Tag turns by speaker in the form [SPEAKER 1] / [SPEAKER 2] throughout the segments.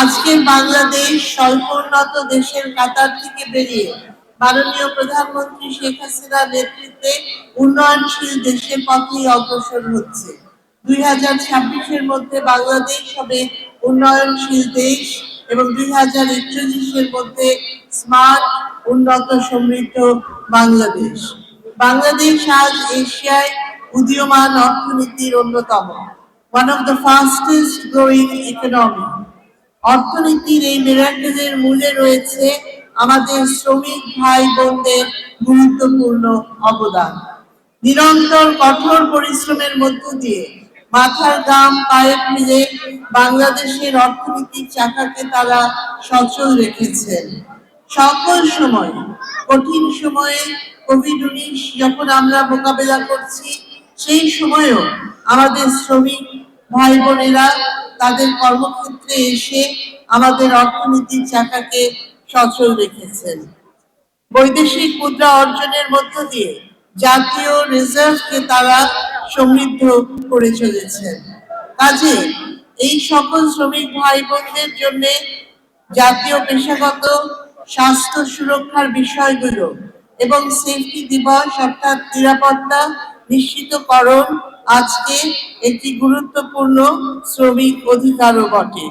[SPEAKER 1] আজকে বাংলাদেশ স্বল্পোন্নত দেশের কাতার থেকে বেরিয়ে মাননীয় প্রধানমন্ত্রী শেখ হাসিনার নেতৃত্বে উন্নয়নশীল দেশের পথেই অগ্রসর হচ্ছে। দুই হাজার ছাব্বিশের মধ্যে বাংলাদেশ হবে উন্নয়নশীল দেশ এবং দুই হাজার একচল্লিশের মধ্যে স্মার্ট, উন্নত, সমৃদ্ধ বাংলাদেশ। বাংলাদেশ আজ এশিয়ায় উদীয়মান অর্থনীতির অন্যতম, one of the fastest growing economy অর্থনীতির এই মেরাকেলের মূলে রয়েছে আমাদের শ্রমিক ভাই বোনদের গুরুত্বপূর্ণ অবদান। নিরন্তর কঠোর পরিশ্রমের মধ্য দিয়ে মাথার গাম পায়ে ফিরে বাংলাদেশের অর্থনীতির চাকাকে তারা সচল রেখেছেন। সকল সময়, কঠিন সময়ে কোভিড উনিশ যখন আমরা মোকাবেলা করছি, সেই সময়েও আমাদের শ্রমিক ভাই বোনেরা তাদের কর্মক্ষেত্রে এসে আমাদের অর্থনীতির চাকাকে সচল রেখেছেন। বৈদেশিক মুদ্রা অর্জনের মধ্য দিয়ে জাতীয় রিজার্ভকে তারা সমৃদ্ধ করে চলেছেন। কাজে এই সকল শ্রমিক ভাই বোনদের জন্য জাতীয় পেশাগত স্বাস্থ্য সুরক্ষার বিষয়গুলো এবং সেফটি দিবস অর্থাৎ নিরাপত্তা নিশ্চিতকরণ আজকে একটি গুরুত্বপূর্ণ শ্রমিক অধিকারও বটে।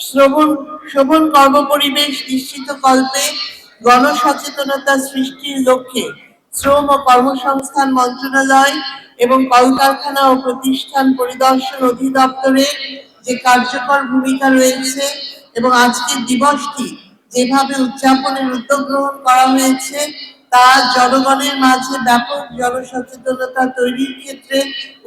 [SPEAKER 1] শ্রবণ শোভন কর্মপরিবেশ নিশ্চিত কল্পে গণসচেতনতা সৃষ্টির লক্ষ্যে শ্রম ও কর্মসংস্থান মন্ত্রণালয় এবং কলকারখানা ও প্রতিষ্ঠান পরিদর্শন অধিদপ্তরে যে কার্যকর ভূমিকা রয়েছে এবং আজকের দিবসটি যেভাবে উদযাপনের উদ্যোগ গ্রহণ করা হয়েছে তা জনগণের মাঝে ব্যাপক জনসচেতনতা তৈরির ক্ষেত্রে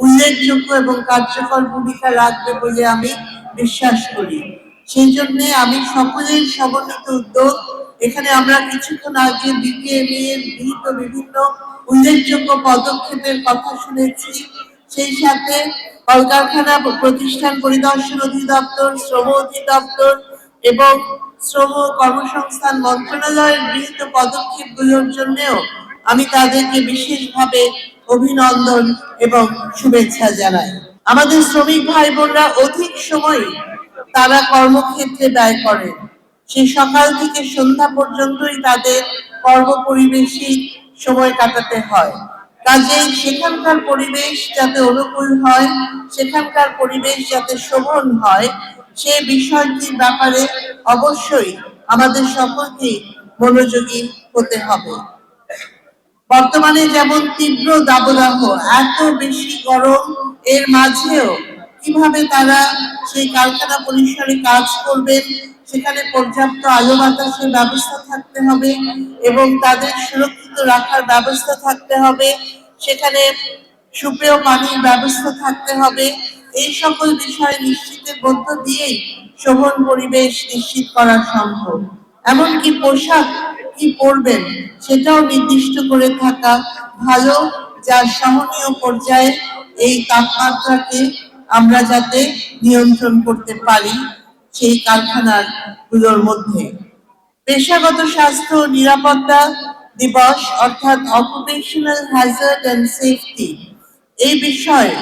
[SPEAKER 1] উল্লেখযোগ্য এবং কার্যকর ভূমিকা রাখবে বলে আমি বিশ্বাস করি। সেই জন্য আমি সকলের সমন্বিত উদ্যোগ, এখানে আমরা কিছুক্ষণ আগে বিকেএমই এর গৃহীত বিভিন্ন উল্লেখযোগ্য পদক্ষেপের কথা শুনেছি। সেই সাথে কলকারখানা প্রতিষ্ঠান পরিদর্শন অধিদপ্তর, শ্রম অধিদপ্তর এবং শ্রম কর্মসংস্থান মন্ত্রণালয়ের গৃহীত পদক্ষেপগুলোর জন্যও আমি তাদেরকে বিশেষভাবে অভিনন্দন এবং শুভেচ্ছা জানাই। আমাদের শ্রমিক ভাই বোনরা অধিক সময় তারা কর্মক্ষেত্রে ব্যয় করেন। সে সকাল থেকে সন্ধ্যা পর্যন্তই তাদের কর্ম পরিবেশই সময় কাটাতে হয়। কাজেই সেখানকার পরিবেশ যাতে অনুকূল হয়, সেখানকার পরিবেশ যাতে শোভন হয় সে বিষয়টির ব্যাপারে অবশ্যই আমাদের সকলকে মনোযোগী হতে হবে। বর্তমানে যেমন তীব্র দাবদাহ, এত বেশি গরম, এর মাঝেও কীভাবে তারা সেই কারখানা পরিসরে কাজ করবেন, সেখানে পর্যাপ্ত আলো বাতাসের ব্যবস্থা থাকতে হবে এবং তাদের সুরক্ষিত রাখার ব্যবস্থা থাকতে হবে, সেখানে সুপেয় পানির ব্যবস্থা থাকতে হবে। এই সকল বিষয় নিশ্চিতের মধ্য দিয়েই শোভন পরিবেশ নিশ্চিত করা সম্ভব। এমনকি পোশাক কি পরবেন সেটাও নির্দিষ্ট করে থাকা ভালো, যার সহনীয় পর্যায়ে এই তাপমাত্রাকে আমরা যাতে নিয়ন্ত্রণ করতে পারি সেই কারখানারগুলোর মধ্যে। পেশাগত স্বাস্থ্য নিরাপত্তা দিবস, অর্থাৎ অকুপেশনাল হ্যাজার্ড অ্যান্ড সেফটি এই বিষয়ে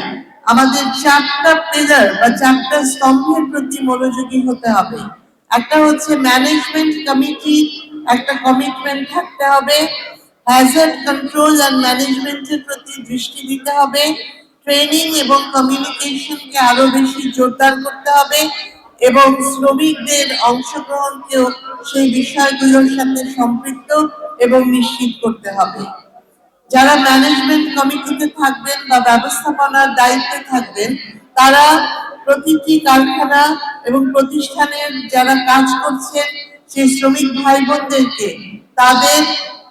[SPEAKER 1] আমাদের চারটা পিলার বা চারটা স্তম্ভের প্রতি মনোযোগী হতে হবে। একটা হচ্ছে ম্যানেজমেন্ট কমিটি একটা কমিটমেন্ট থাকতে হবে হ্যাজার্ড কন্ট্রোল অ্যান্ড ম্যানেজমেন্টের প্রতি দৃষ্টি দিতে হবে ট্রেনিং এবং কমিউনিকেশনকে আরও বেশি জোরদার করতে হবে এবং শ্রমিকদের অংশগ্রহণকেও সেই বিষয়গুলোর সাথে সম্পৃক্ত এবং নিশ্চিত করতে হবে। যারা ম্যানেজমেন্ট কমিটিতে থাকবেন বা ব্যবস্থাপনার দায়িত্বে থাকবেন, তারা প্রতিটি কারখানা এবং প্রতিষ্ঠানের যারা কাজ করছেন, সেই শ্রমিক ভাই বোনদেরকে তাদের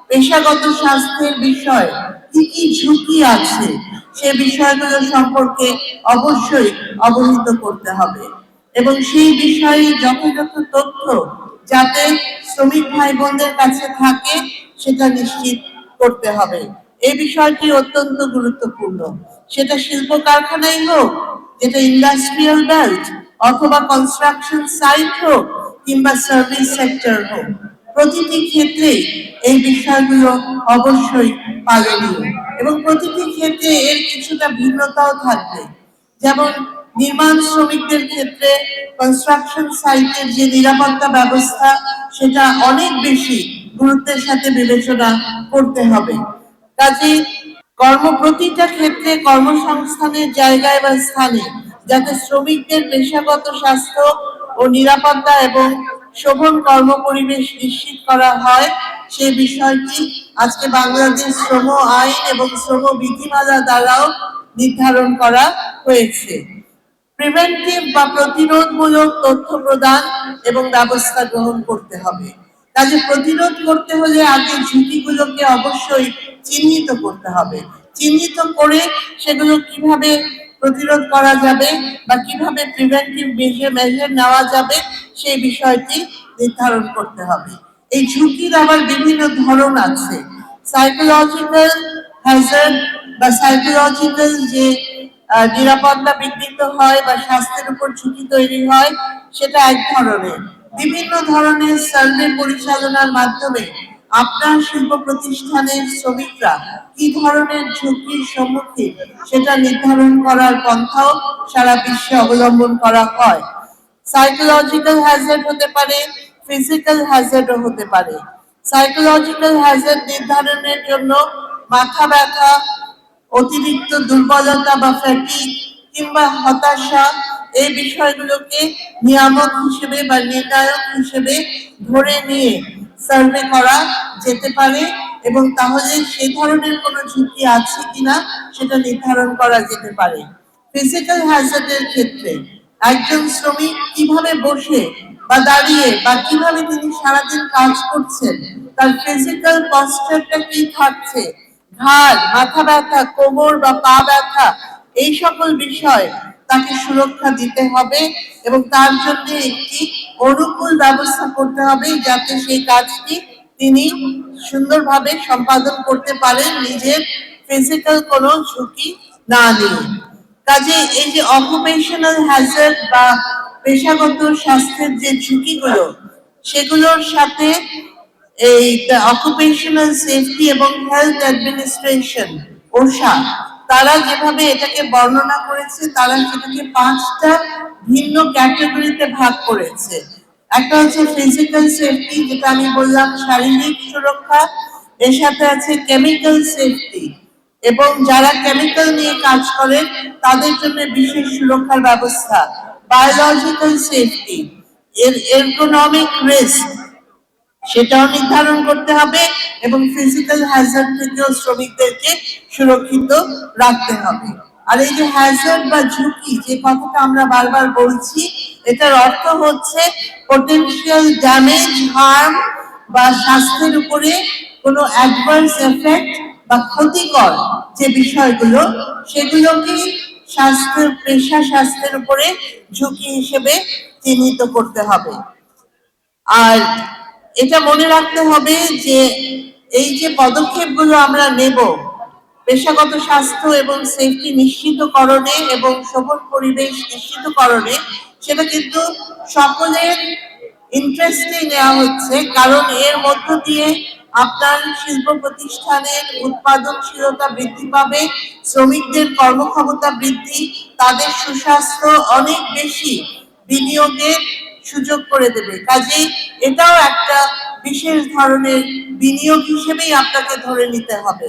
[SPEAKER 1] পেশাগত স্বাস্থ্যের বিষয় কি কি ঝুঁকি আছে, সে বিষয়গুলো সম্পর্কে অবশ্যই অবহিত করতে হবে। এবং সেই বিষয়ে যথাযথ তথ্য যাতে শ্রমিক ভাই বোনদের কাছে থাকে, সেটা নিশ্চিত করতে হবে। এই বিষয়টি অত্যন্ত গুরুত্বপূর্ণ। সেটা শিল্প কারখানাই হোক, যেটা ইন্ডাস্ট্রিয়াল বেল্ট অথবা কনস্ট্রাকশন সাইট হোক কিংবা সার্ভিস সেক্টর হোক, প্রতিটি ক্ষেত্রে এই বিষয়গুলো অবশ্যই পালনীয়। এবং প্রতিটি ক্ষেত্রে এর কিছুটা ভিন্নতাও থাকবে। যেমন নির্মাণ শ্রমিকদের ক্ষেত্রে কনস্ট্রাকশন সাইটের যে নিরাপত্তা ব্যবস্থা, সেটা অনেক বেশি গুরুত্বের সাথে বিবেচনা করতে হবে। কাজে কর্ম প্রতিটা ক্ষেত্রে কর্মসংস্থানের জায়গায় বা স্থানে, যাতে শ্রমিকদের পেশাগত স্বাস্থ্য ও নিরাপত্তা এবং শোভন কর্ম পরিবেশ নিশ্চিত করা হয় সেই বিষয়টি আজকে বাংলাদেশ শ্রম আইন এবং শ্রম বিধিমালা দ্বারাও নির্ধারণ করা হয়েছে। প্রিভেন্টিভ বা প্রতিরোধমূলক তথ্য প্রদান এবং ব্যবস্থা গ্রহণ করতে হবে। কাজে প্রতিরোধ করতে হলে আগে ঝুঁকিগুলোকে অবশ্যই চিহ্নিত করতে হবে। চিহ্নিত করে সেগুলো কীভাবে প্রতিরোধ করা যাবে বা কীভাবে প্রিভেন্টিভ মেজার নেওয়া যাবে সেই বিষয়টি নির্ধারণ করতে হবে। এই ঝুঁকির আবার বিভিন্ন ধরন আছে। সাইকোলজিক্যাল হ্যাজার্ড বা সাইকোলজিক্যাল যে নিরাপত্তা বিঘ্নিত হয় বা স্বাস্থ্যের উপর ঝুঁকি তৈরি হয়, সেটা এক ধরনের। বিভিন্ন ধরনের সার্ভে পরিচালনার মাধ্যমে আপনার শিল্প প্রতিষ্ঠানের শ্রমিকরা কি ধরনের ঝুঁকির সম্মুখীন সেটা নির্ধারণ করার পন্থাও সারা বিশ্বে অবলম্বন করা হয়। সাইকোলজিক্যাল হ্যাজার্ড হতে পারে ফিজিক্যাল হ্যাজার্ডও হতে পারে। সাইকোলজিক্যাল হ্যাজার্ড নির্ধারণের জন্য মাথা ব্যথা, অতিরিক্ত দুর্বলতা বা ফ্যাটিক কিংবা হতাশা এই বিষয়গুলোকে নিয়ামক হিসেবে বা নির্ণায়ক হিসেবে ধরে নিয়ে সার্ভে করা যেতে পারে এবং তাহলে সে ধরনের কোনো ঝুঁকি আছে কিনা সেটা নির্ধারণ করা যেতে পারে। ফিজিক্যাল হ্যাজার্ডের ক্ষেত্রে একজন শ্রমিক কীভাবে বসে বা দাঁড়িয়ে বা কীভাবে তিনি সারাদিন কাজ করছেন, তার ফিজিক্যাল পশ্চারটা কি থাকছে? ঘাড়, মাথা ব্যথা, কোমর বা পা ব্যথা, এই সকল বিষয় তাকে সুরক্ষা দিতে হবে এবং তার জন্য একটি অনুকূল ব্যবস্থা করতে হবে যাতে সেই কাজটি তিনি সুন্দরভাবে সম্পাদন করতে পারেন, নিজের ফিজিক্যাল কোনো ঝুঁকি না নিয়ে। কাজে এই যে অকুপেশনাল হ্যাজার্ড বা পেশাগত স্বাস্থ্যের যে ঝুঁকিগুলো, সেগুলোর সাথে এই অকুপেশনাল সেফটি এবং হেলথ অ্যাডমিনিস্ট্রেশন ওষা তারা যেভাবে এটাকে বর্ণনা করেছে, তারা সেটাকে পাঁচটা ভিন্ন ক্যাটাগরিতে ভাগ করেছে। একটা হচ্ছে ফিজিক্যাল সেফটি যেটা আমি বললাম, শারীরিক সুরক্ষা, এর সাথে আছে কেমিক্যাল সেফটি এবং যারা কেমিক্যাল নিয়ে কাজ করেন তাদের জন্য বিশেষ সুরক্ষার ব্যবস্থা। বায়োলজিক্যাল সেফটি এর এরগোনমিক রিস্ক সেটাও নির্ধারণ করতে হবে এবং ফিজিক্যাল হ্যাজার্ড থেকেও শ্রমিকদেরকে সুরক্ষিত রাখতে হবে। আর এই যে হ্যাজার্ড বা ঝুঁকি, যে কথাটা আমরা বারবার বলছি, এটার অর্থ হচ্ছে পটেনশিয়াল ড্যামেজ হার্ম বা স্বাস্থ্যের উপরে কোনো অ্যাডভার্স এফেক্ট বা ক্ষতিকর যে বিষয়গুলো, সেগুলোকে স্বাস্থ্যের, পেশা স্বাস্থ্যের উপরে ঝুঁকি হিসেবে চিহ্নিত করতে হবে। আর এটা মনে রাখতে হবে যে এই যে পদক্ষেপগুলো আমরা নেব, পেশাগত স্বাস্থ্য এবং সেফটি নিশ্চিতকরণে এবং শোভন পরিবেশ নিশ্চিতকরণে, সেটা কিন্তু সকলের ইন্টারেস্টে নেওয়া হচ্ছে। কারণ এর মধ্য দিয়ে আপনার শিল্প প্রতিষ্ঠানের উৎপাদনশীলতা বৃদ্ধি পাবে, শ্রমিকদের কর্মক্ষমতা বৃদ্ধি, তাদের সুস্বাস্থ্য অনেক বেশি বিনিয়োগের সুযোগ করে দেবে। কাজেই এটাও একটা বিশেষ ধরনের বিনিয়োগ হিসেবেই আপনাকে ধরে নিতে হবে।